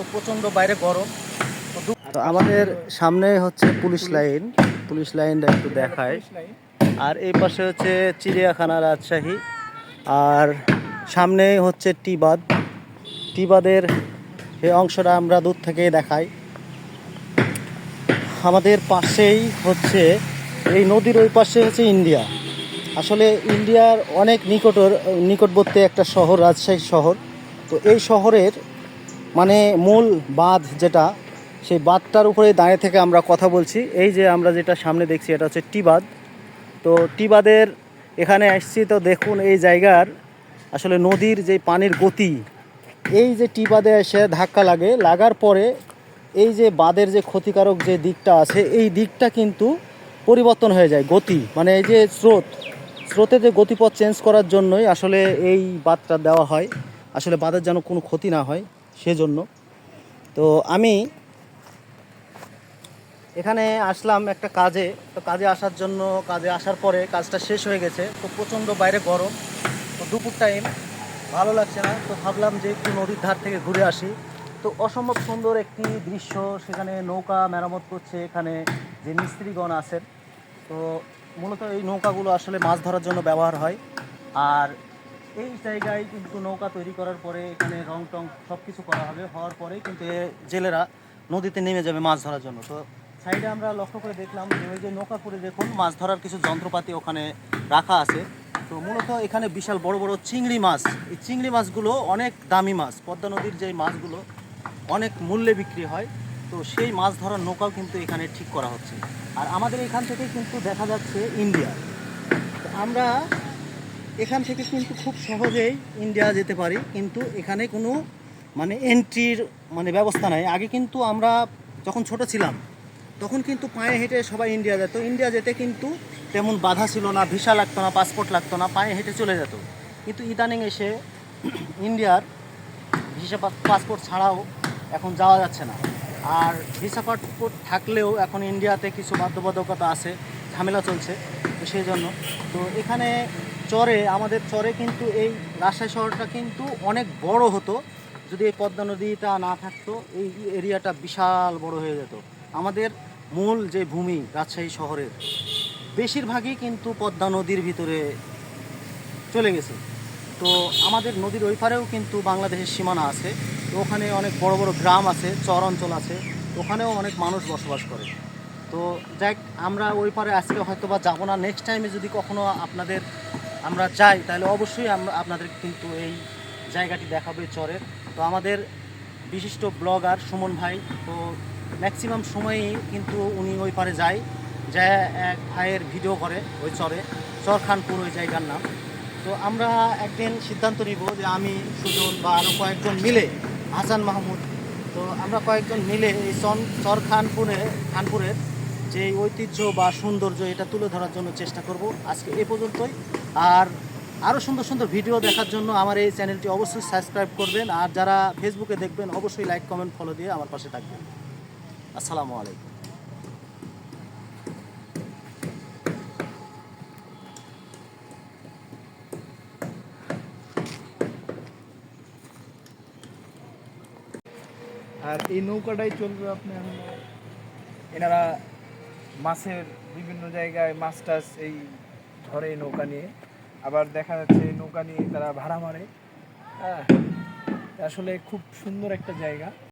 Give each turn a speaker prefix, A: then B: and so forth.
A: তো প্রচণ্ড বাইরে গরম। তো আমাদের সামনে হচ্ছে পুলিশ লাইন। পুলিশ লাইনটা একটু দেখায় আর এই পাশে হচ্ছে চিড়িয়াখানা রাজশাহী। আর সামনে হচ্ছে টিবাদ। টিবাদের এই অংশটা আমরা দূর থেকে দেখাই। আমাদের পাশেই হচ্ছে এই নদীর ওই পাশে হচ্ছে ইন্ডিয়া। আসলে ইন্ডিয়ার অনেক নিকটর নিকটবর্তী একটা শহর রাজশাহী শহর। তো এই শহরের মানে মূল বাঁধ যেটা, সেই বাঁধটার উপরে দাঁড়িয়ে থেকে আমরা কথা বলছি। এই যে আমরা যেটা সামনে দেখছি, এটা হচ্ছে টি টিবাদ তো টি টিবাদের এখানে আসছি তো দেখুন এই জায়গার আসলে নদীর যে পানির গতি, এই যে টি টিবাদে এসে ধাক্কা লাগে, লাগার পরে এই যে বাঁধের যে ক্ষতিকারক যে দিকটা আছে, এই দিকটা কিন্তু পরিবর্তন হয়ে যায়, গতি। মানে এই যে স্রোত, স্রোতে যে গতিপথ চেঞ্জ করার জন্যই আসলে এই বাঁধটা দেওয়া হয়। আসলে বাঁধের যেন কোনো ক্ষতি না হয়। সেজন্য। তো আমি এখানে আসলাম একটা কাজে। তো কাজে আসার জন্য, কাজে আসার পরে কাজটা শেষ হয়ে গেছে। তো প্রচণ্ড বাইরে গরম। তো দুপুর টাইম ভালো লাগছে না। তো ভাবলাম যে একটু নদীর ধার থেকে ঘুরে আসি। তো অসম্ভব সুন্দর একটি দৃশ্য, সেখানে নৌকা মেরামত করছে এখানে যে মিস্ত্রিগণ আছেন। তো মূলত এই নৌকাগুলো আসলে মাছ ধরার জন্য ব্যবহার হয়। আর এই জায়গায় কিন্তু নৌকা তৈরি করার পরে এখানে রং টং সব কিছু করা হবে, হওয়ার পরে কিন্তু জেলেরা নদীতে নেমে যাবে মাছ ধরার জন্য। তো সাইডে আমরা লক্ষ্য করে দেখলাম যে ওই যে নৌকা করে দেখুন, মাছ ধরার কিছু যন্ত্রপাতি ওখানে রাখা আছে। তো মূলত এখানে বিশাল বড় বড় চিংড়ি মাছ, এই চিংড়ি মাছগুলো অনেক দামি মাছ। পদ্মা নদীর যে মাছগুলো অনেক মূল্যে বিক্রি হয়, তো সেই মাছ ধরার নৌকাও কিন্তু এখানে ঠিক করা হচ্ছে। আর আমাদের এখান থেকে কিন্তু দেখা যাচ্ছে ইন্ডিয়া। আমরা এখান থেকে কিন্তু খুব সহজেই ইন্ডিয়া যেতে পারি, কিন্তু এখানে কোনো মানে এন্ট্রির মানে ব্যবস্থা নাই। আগে কিন্তু আমরা যখন ছোট ছিলাম, তখন কিন্তু পায়ে হেঁটে সবাই ইন্ডিয়া যেত। ইন্ডিয়া যেতে কিন্তু তেমন বাধা ছিল না, ভিসা লাগতো না পাসপোর্ট লাগতো না, পায়ে হেঁটে চলে যেত। কিন্তু ইদানিং এসে ইন্ডিয়ার ভিসা পাসপোর্ট ছাড়াও এখন যাওয়া যাচ্ছে না। আর ভিসা পাসপোর্ট থাকলেও এখন ইন্ডিয়াতে কিছু বাধ্যবাধকতা আছে, ঝামেলা চলছে, তো সেই জন্য। তো এখানে চরে, আমাদের চরে কিন্তু এই রাজশাহী শহরটা কিন্তু অনেক বড় হতো। যদি এই পদ্মা নদীটা না থাকতো, এই এরিয়াটা বিশাল বড় হয়ে যেত। আমাদের মূল যে ভূমি রাজশাহী শহরের, বেশিরভাগই কিন্তু পদ্মা নদীর ভিতরে চলে গেছে। তো আমাদের নদীর ওই পারেও কিন্তু বাংলাদেশের সীমানা আছে। তো ওখানে অনেক বড় বড় গ্রাম আছে, চর অঞ্চল আছে। ওখানেও অনেক মানুষ বসবাস করে। তো যাক আমরা ওই পারে আজকে হয়তো বা যাব না। নেক্সট টাইমে যদি কখনো আপনাদের আমরা চাই তাহলে অবশ্যই আমরা আপনাদের কিন্তু এই জায়গাটি দেখাবে চরের। তো আমাদের বিশিষ্ট ব্লগার সুমন ভাই, তো ম্যাক্সিমাম সময়ই কিন্তু উনি ওই পারে যায় যায় এক ভাইয়ের ভিডিও করে ওই চরে চর খানপুর ওই জায়গার নাম। তো আমরা একদিন সিদ্ধান্ত নিব যে আমি, সুজন বা আরও কয়েকজন মিলে হাসান মাহমুদ, তো আমরা কয়েকজন মিলে এই চন চর খানপুরে খানপুরের যে ঐতিহ্য বা সৌন্দর্য এটা তুলে ধরার জন্য চেষ্টা করব। আজকে এ পর্যন্তই। আর আরও সুন্দর সুন্দর ভিডিও দেখার জন্য আমার এই চ্যানেলটি অবশ্যই সাবস্ক্রাইব করবেন। আর যারা ফেসবুকে দেখবেন, অবশ্যই লাইক কমেন্ট ফলো দিয়ে আমার পাশে থাকবেন। আসসালামু আলাইকুম।
B: আর এই নৌকাটাই চলবে আপনার হলো এনারা মাছের বিভিন্ন জায়গায় মাছ টাছ এই ধরে নৌকা নিয়ে। আবার দেখা যাচ্ছে নৌকা নিয়ে তারা ভাড়া মারে। হ্যাঁ আসলে খুব সুন্দর একটা জায়গা।